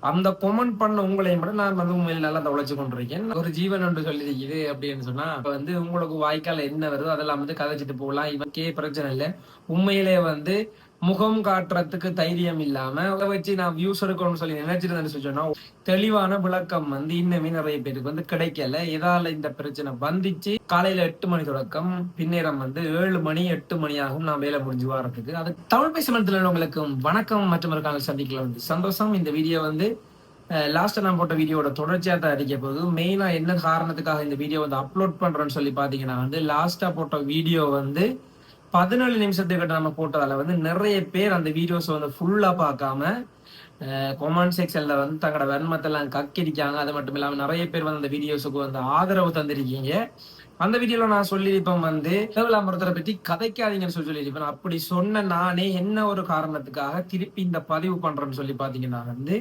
அந்த கொமெண்ட் பண்ண உங்களையும் கூட நான் வந்து உண்மையில் நல்லா தொலைச்சு கொண்டிருக்கேன். ஒரு ஜீவன் ஒன்று சொல்லியிருக்குது அப்படின்னு சொன்னா இப்ப வந்து உங்களுக்கு வாய்க்கால என்ன வருதோ அதெல்லாம் வந்து கதைச்சிட்டு போகலாம். இவனுக்கே பிரச்சனை இல்லை. உண்மையிலே வந்து முகம் காட்டுறதுக்கு தைரியம் இல்லாம அதை வச்சு நான் வியூஸ் எடுக்கணும்னு சொல்லி நினைச்சிருந்தேன்னு சொல்லி சொன்னா தெளிவான விளக்கம் வந்து இன்னுமே நிறைய பேருக்கு வந்து கிடைக்கல. இதால இந்த பிரச்சனை வந்துச்சு. காலையில எட்டு மணி தொடக்கம் பின்னேரம் வந்து ஏழு மணி எட்டு மணி ஆகும் நான் வேலை முடிஞ்சு வரதுக்கு அது தமிழ் பேசும் உங்களுக்கு வணக்கம் மற்றும் ஒரு கால சந்திக்கல வந்து சந்தோஷம் இந்த வீடியோ வந்து லாஸ்ட் நான் போட்ட வீடியோட தொடர்ச்சியா தான் அடிக்க போகுது. மெயினா என்ன காரணத்துக்காக இந்த வீடியோ வந்து அப்லோட் பண்றேன்னு சொல்லி பாத்தீங்கன்னா வந்து லாஸ்டா போட்ட வீடியோ வந்து பதினேழு நிமிஷத்துக்கிட்ட நம்ம போட்டதால வந்து நிறைய பேர் அந்த வீடியோஸ் வந்து ஃபுல்லா பார்க்காம கொமெண்ட் செக்ஷன்ல வந்து தங்களோட வன்மத்தெல்லாம் கக்கிருக்காங்க அது மட்டும் இல்லாம நிறைய பேர் வந்து அந்த வீடியோஸுக்கு வந்து ஆதரவு தந்திருக்கீங்க. அந்த வீடியோல நான் சொல்லியிருப்பேன் வந்து தேவலாமரத்தை பற்றி கதைக்காதீங்கன்னு சொல்லி சொல்லியிருப்பேன். அப்படி சொன்ன நானே என்ன ஒரு காரணத்துக்காக திருப்பி இந்த பதிவு பண்றேன்னு சொல்லி பாத்தீங்கன்னா வந்து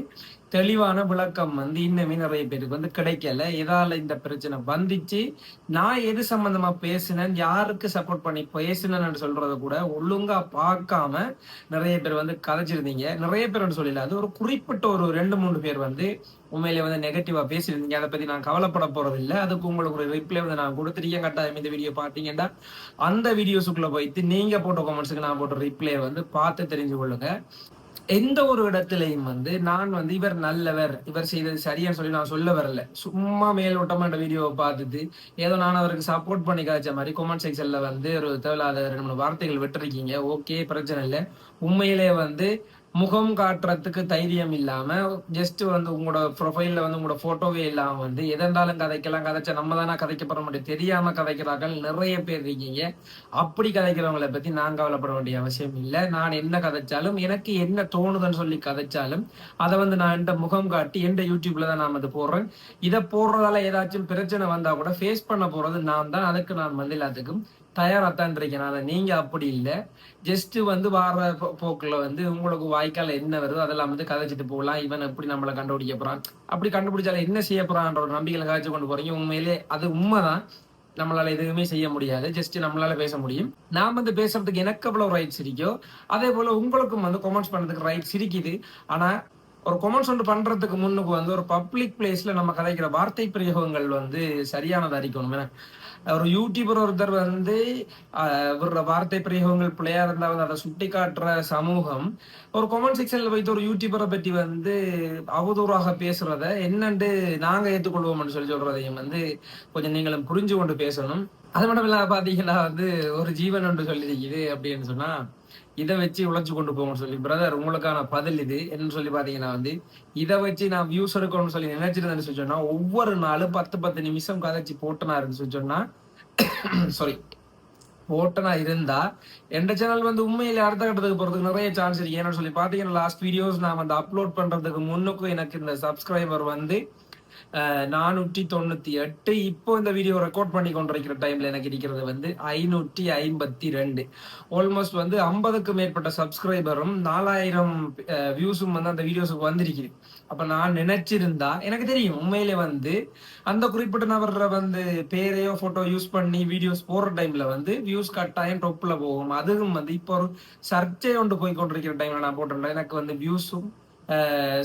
தெளிவான விளக்கம் வந்து இன்னுமே நிறைய பேருக்கு வந்து கிடைக்கல. இதால இந்த பிரச்சனை வந்துச்சு. நான் எது சம்பந்தமா பேசினேன் யாருக்கு சப்போர்ட் பண்ணி பேசினேன்னு சொல்றத கூட ஒழுங்கா பார்க்காம நிறைய பேர் வந்து கதைச்சிருந்தீங்க. நிறைய பேர் சொல்லல அது ஒரு குறிப்பிட்ட ஒரு ரெண்டு மூணு பேர் வந்து உண்மையிலே வந்து நெகட்டிவா பேசியிருந்தீங்க. அதை பத்தி நான் கவலைப்பட போறது இல்லை அதுக்கு உங்களுக்கு ஒரு ரிப்ளை வந்து நான் கொடுத்துருக்கேன் கட்டாயம் இந்த வீடியோ பார்த்தீங்கன்னா அந்த வீடியோஸுக்குள்ள போயிட்டு நீங்க போட்ட கமெண்ட்ஸுக்கு நான் போட்ட ரிப்ளை வந்து பார்த்து தெரிஞ்சு கொள்ளுங்க. எந்த ஒரு இடத்துலையும் வந்து நான் வந்து இவர் நல்லவர் இவர் செய்தது சரியான்னு சொல்லி நான் சொல்ல வரல. சும்மா மேலோட்டமா இந்த வீடியோவை பார்த்துட்டு ஏதோ நான் அவருக்கு சப்போர்ட் பண்ணி காய்ச்ச மாதிரி கொமெண்ட் செக்ஷன்ல வந்து ஒரு தேவையில்லாத ரெண்டு மூணு வார்த்தைகள் விட்டுருக்கீங்க. ஓகே பிரச்சனை இல்லை. உண்மையிலே வந்து முகம் காட்டுறதுக்கு தைரியம் இல்லாம ஜஸ்ட் வந்து உங்களோட ப்ரொஃபைல்ல வந்து உங்களோட போட்டோவே இல்லாம வந்து எதென்றாலும் கதைக்கலாம் கதைச்சா நம்ம தானே கதைக்கப்பட முடியும் தெரியாம கதைக்கிறார்கள் நிறைய பேர் இருக்கீங்க. அப்படி கதைக்கிறவங்களை பத்தி நான் கவலைப்பட வேண்டிய அவசியம் இல்லை. நான் என்ன கதைச்சாலும் எனக்கு என்ன தோணுதுன்னு சொல்லி கதைச்சாலும் அதை வந்து நான் எந்த முகம் காட்டி எந்த யூடியூப்ல தான் நான் வந்து போடுறேன். இதை போடுறதால ஏதாச்சும் பிரச்சனை வந்தா கூட ஃபேஸ் பண்ண போறது நான் தான். அதுக்கு நான் வந்து எல்லாத்துக்கும் தயாராத்தான் இருக்கேன் அதை நீங்கள் அப்படி இல்லை. ஜஸ்ட்டு வந்து வார போக்கில் வந்து உங்களுக்கு வாய்க்கால் என்ன வருதோ அதெல்லாம் வந்து கதைச்சிட்டு போகலாம். இவன் எப்படி நம்மளை கண்டுபிடிக்க போறான்? அப்படி கண்டுபிடிச்சால என்ன செய்ய போறான்ற ஒரு நம்பிக்கையில் கதைச்சு கொண்டு போகிறீங்க உண்மையிலே அது உண்மைதான். நம்மளால எதுவுமே செய்ய முடியாது. ஜஸ்ட் நம்மளால பேச முடியும். நான் வந்து பேசுறதுக்கு எனக்கு எவ்வளவு ரைட்ஸ் இருக்கோ அதே போல உங்களுக்கும் வந்து கமெண்ட்ஸ் பண்றதுக்கு ரைட்ஸ் இருக்குது. ஆனா ஒரு கொமெண்ட்ஸ் ஒன்று பண்றதுக்கு முன்னுக்கு வந்து ஒரு பப்ளிக் பிளேஸ்ல நம்ம கதைக்கிற வார்த்தை பிரயோகங்கள் வந்து சரியானதா இருக்கணும் ஏன்னா ஒரு யூடியூபர் ஒருத்தர் வந்து ஆஹ், விடுற வார்த்தை பிரயோகங்கள் பிள்ளையா இருந்தா வந்து அதை சுட்டி காட்டுற சமூகம் ஒரு கமெண்ட் செக்ஷன்ல போயிட்டு ஒரு யூடியூபரை பற்றி வந்து அவதூறாக பேசுறத என்னண்டு நாங்க ஏற்றுக்கொள்வோம்னு சொல்லி சொல்றதையும் வந்து கொஞ்சம் நீங்களும் புரிஞ்சு கொண்டு பேசணும். அது மட்டும் இல்லாம பாத்தீங்கன்னா வந்து ஒரு ஜீவன் ஒன்று சொல்லியிருக்குது அப்படின்னு சொன்னா இதை வச்சு உழைச்சு கொண்டு போகணும்னு சொல்லி பிரதர் உங்களுக்கான பதில் இது. என்னன்னு சொல்லி பாத்தீங்கன்னா வந்து இதை வச்சு நான் வியூஸ் எடுக்கணும்னு சொல்லி நினைச்சிருந்தேன்னு சொல்லி சொன்னா ஒவ்வொரு நாளும் பத்து பத்து நிமிஷம் கதைச்சு போட்டனா இருந்து சொல்லி சொன்னா சாரி ஓட்டனா இருந்தா எந்த சேனல் வந்து உண்மையில அடுத்த கட்டத்துக்கு போறதுக்கு நிறைய சான்ஸ் இருக்கு. ஏன்னு சொல்லி பாத்தீங்கன்னா லாஸ்ட் வீடியோஸ் நான் வந்து அப்லோட் பண்றதுக்கு முன்னுக்கும் எனக்கு இந்த சப்ஸ்கிரைபர் வந்து நானூற்றி தொண்ணூத்தி எட்டு. இப்போ இந்த வீடியோ ரெக்கார்ட் பண்ணி கொண்டிருக்கிற டைம்ல எனக்கு இருக்கிறது வந்து ஐநூற்றி ஐம்பத்தி ரெண்டு. ஆல்மோஸ்ட் வந்து ஐம்பதுக்கு மேற்பட்ட சப்ஸ்கிரைபரும் நாலாயிரம் வியூஸும் வந்து அந்த வீடியோஸுக்கு வந்திருக்குது. அப்ப நான் நினைச்சிருந்தா எனக்கு தெரியும் உண்மையிலே வந்து அந்த குறிப்பிட்ட நபர வந்து பேரையோ ஃபோட்டோ யூஸ் பண்ணி வீடியோஸ் போடுற டைம்ல வந்து வியூஸ் கட்டாயம் டொப்பில் போகும். அதுவும் வந்து இப்போ ஒரு சர்ச்சை ஒன்று போய் கொண்டிருக்கிற டைம்ல நான் போட்டிருந்தேன். எனக்கு வந்து வியூஸும்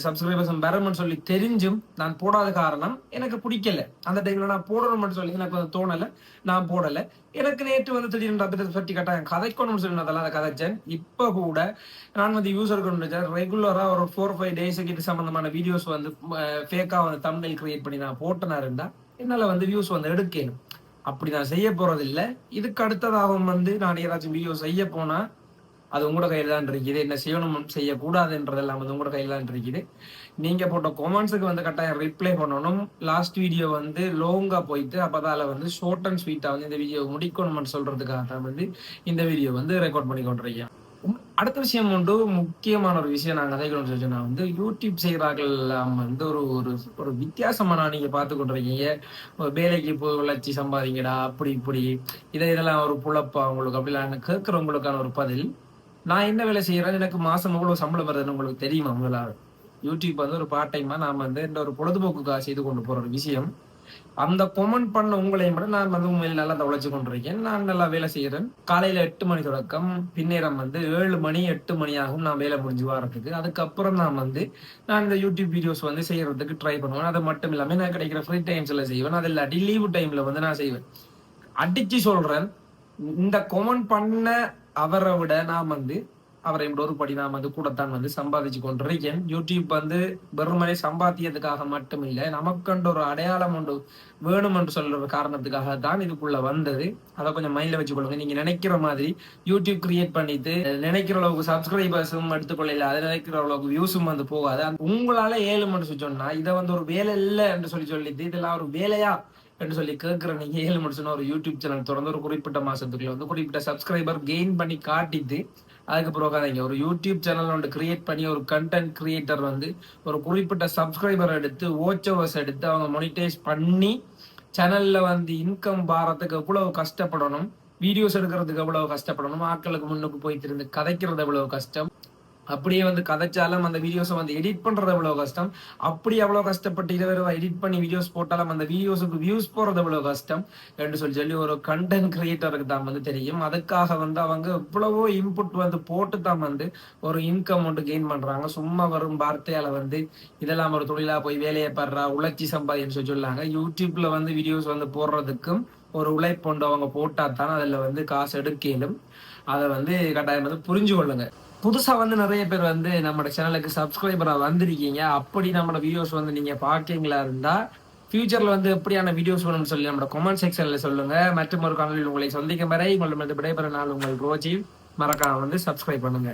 சப்ஸ்கிரைபர்ஸ் வரணும்னு சொல்லி தெரிஞ்சும் நான் போடாத காரணம் எனக்கு பிடிக்கல. அந்த டைம்ல நான் போடணும்னு சொல்லி எனக்கு வந்து தோணல. நான் போடல. எனக்கு நேற்று வந்து திடீர்னு அதை பற்றி கட்டாயம் கதைக்கணும்னு சொல்லி நான் அதெல்லாம் அதை கதைச்சேன் இப்போ கூட நான் வந்து யூஸர் கொண்டு ரெகுலரா ஒரு ஃபோர் ஃபைவ் டேஸுக்கு இது சம்பந்தமான வீடியோஸ் வந்து ஃபேக்கா வந்து தமிழில் கிரியேட் பண்ணி நான் போட்டனா இருந்தா என்னால வந்து வியூஸ் வந்து எடுக்கணும் அப்படி நான் செய்ய போறது இல்லை இதுக்கு அடுத்ததாகவும் வந்து நான் ஏதாச்சும் வீடியோ செய்ய போனா அது உங்களோட கையில தான் இருக்குது என்ன செய்யணும் செய்யக்கூடாதுன்றதெல்லாம் வந்து உங்களோட கையில தான் இருக்குது நீங்க போட்ட கொமெண்ட்ஸுக்கு வந்து கட்டாயம் ரிப்ளை பண்ணணும். லாஸ்ட் வீடியோ வந்து லோங்கா போயிட்டு அப்பதால வந்து ஷார்ட் அண்ட் ஸ்வீட்டா வந்து இந்த வீடியோ முடிக்கணும்னு சொல்றதுக்காக தான் வந்து இந்த வீடியோ வந்து ரெக்கார்ட் பண்ணி கொண்டிருக்கேன். அடுத்த விஷயம் உண்டு. முக்கியமான ஒரு விஷயம் நான் கதைக்கணும்னு சொல்லி வந்து யூடியூப் செய்கிறார்கள் வந்து ஒரு ஒரு ஒரு வித்தியாசமான நீங்க பார்த்து கொண்டிருக்கீங்க. ஒரு வேலைக்கு போய் உழைச்சி சம்பாதிங்கடா அப்படி இப்படி. இதை இதெல்லாம் ஒரு புழப்பா உங்களுக்கு அப்படிலாம் கேட்கறவங்களுக்கான ஒரு பதில். நான் என்ன வேலை செய்யறேன் எனக்கு மாசம் எவ்வளவு சம்பளம் வருதுன்னு உங்களுக்கு தெரியுமா முதலாவது யூடியூப் வந்து ஒரு பார்ட் டைமா நாம வந்து இந்த ஒரு பொழுதுபோக்குக்காக செய்து கொண்டு போற ஒரு விஷயம். அந்த கொமெண்ட் பண்ண உங்களையும் விட நான் வந்து உண்மையில் நல்லா தொலைச்சு கொண்டிருக்கேன். நான் நல்லா வேலை செய்கிறேன் காலையில எட்டு மணி தொடக்கம். பின்னேரம் வந்து ஏழு மணி எட்டு மணி ஆகும் நான் வேலை முடிஞ்சு வரதுக்கு அதுக்கப்புறம் நான் வந்து நான் இந்த யூடியூப் வீடியோஸ் வந்து செய்யறதுக்கு ட்ரை பண்ணுவேன். அது மட்டும் இல்லாமல் நான் கிடைக்கிற ஃப்ரீ டைம்ஸ்ல செய்வேன். அது இல்லாட்டி லீவு டைம்ல வந்து நான் செய்வேன். அடிச்சு சொல்றேன். இந்த கொமெண்ட் பண்ண அவரை விட நான் வந்து அவரை இப்படி ஒரு படி நான் வந்து கூடத்தான் வந்து சம்பாதிச்சு கொண்டிருக்கேன். யூடியூப் வந்து வெறுமனே சம்பாத்தியத்துக்காக மட்டும் இல்லை நமக்கென்று ஒரு அடையாளம் ஒன்று வேணும் என்று சொல்ற காரணத்துக்காக தான் இதுக்குள்ள வந்தது. அதை கொஞ்சம் மைண்ட்ல வச்சுக்கொள்ளுங்க நீங்க நினைக்கிற மாதிரி யூடியூப் கிரியேட் பண்ணிட்டு நினைக்கிற அளவுக்கு சப்ஸ்கிரைபர்ஸும் எடுத்துக்கொள்ள அதை நினைக்கிற அளவுக்கு வியூஸும் வந்து போகாது. உங்களால ஏழு மட்டும் சொன்னா இதை வந்து ஒரு வேலை இல்லை என்று சொல்லி சொல்லிட்டு இதெல்லாம் ஒரு வேலையா? என்று சொல்லி கேட்குற நீங்க ஏழு முடிச்சுன்னா ஒரு யூடியூப் சேனல் தொடர்ந்து ஒரு குறிப்பிட்ட மாசத்துக்குள்ள வந்து குறிப்பிட்ட சப்ஸ்கிரைபர் கெயின் பண்ணி காட்டிட்டு அதுக்கப்புறம் உட்காந்தீங்க ஒரு யூடியூப் சேனல் ஒன்று கிரியேட் பண்ணி ஒரு கண்டென்ட் கிரியேட்டர் வந்து ஒரு குறிப்பிட்ட சப்ஸ்கிரைபர் எடுத்து ஓச்சோவர்ஸ் எடுத்து அவங்க மொனிடைஸ் பண்ணி சேனல்ல வந்து இன்கம் பாரத்துக்கு எவ்வளவு கஷ்டப்படணும் வீடியோஸ் எடுக்கிறதுக்கு எவ்வளவு கஷ்டப்படணும் ஆட்களுக்கு முன்னுக்கு போயிட்டு இருந்து கதைக்கிறது எவ்வளவு கஷ்டம் அப்படியே வந்து கதைச்சாலும் அந்த வீடியோஸை வந்து எடிட் பண்றது எவ்வளவு கஷ்டம்? அப்படி அவ்வளோ கஷ்டப்பட்டு இருபது எடிட் பண்ணி வீடியோஸ் போட்டாலும் அந்த வீடியோஸுக்கு வியூஸ் போறது எவ்வளவு கஷ்டம்? என்று சொல்லி சொல்லி ஒரு கண்டென்ட் கிரியேட்டருக்கு தான் வந்து தெரியும். அதுக்காக வந்து அவங்க எவ்வளவோ இன்புட் வந்து போட்டு தான் வந்து ஒரு இன்கம் வந்து கெயின் பண்றாங்க. சும்மா வரும் வார்த்தையால வந்து இதெல்லாம் ஒரு தொழிலா போய் வேலையை படுறா உழைச்சி சம்பாதின்னு சொல்லி சொல்லாங்க. யூடியூப்ல வந்து வீடியோஸ் வந்து போடுறதுக்கும் ஒரு உழைப்பு அவங்க போட்டா தான் அதுல வந்து காசு எடுக்கலும். அதை வந்து கட்டாயம் வந்து புரிஞ்சு கொள்ளுங்க. புதுசா வந்து நிறைய பேர் வந்து நம்ம சேனலுக்கு சப்ஸ்கிரைபரா வந்திருக்கீங்க. அப்படி நம்ம வீடியோஸ் வந்து நீங்க பாக்கீங்களா இருந்தா ஃபியூச்சர்ல வந்து எப்படியான வீடியோஸ் வேணும்னு சொல்லி நம்ம கமெண்ட் செக்ஷன்ல சொல்லுங்க. மற்றும் ஒரு காணொலியில் உங்களை சந்திக்கும் வரை உங்களிடமிருந்து விடைபெற நாள் உங்கள் ரோஜி. மறக்காம வந்து சப்ஸ்கிரைப் பண்ணுங்க.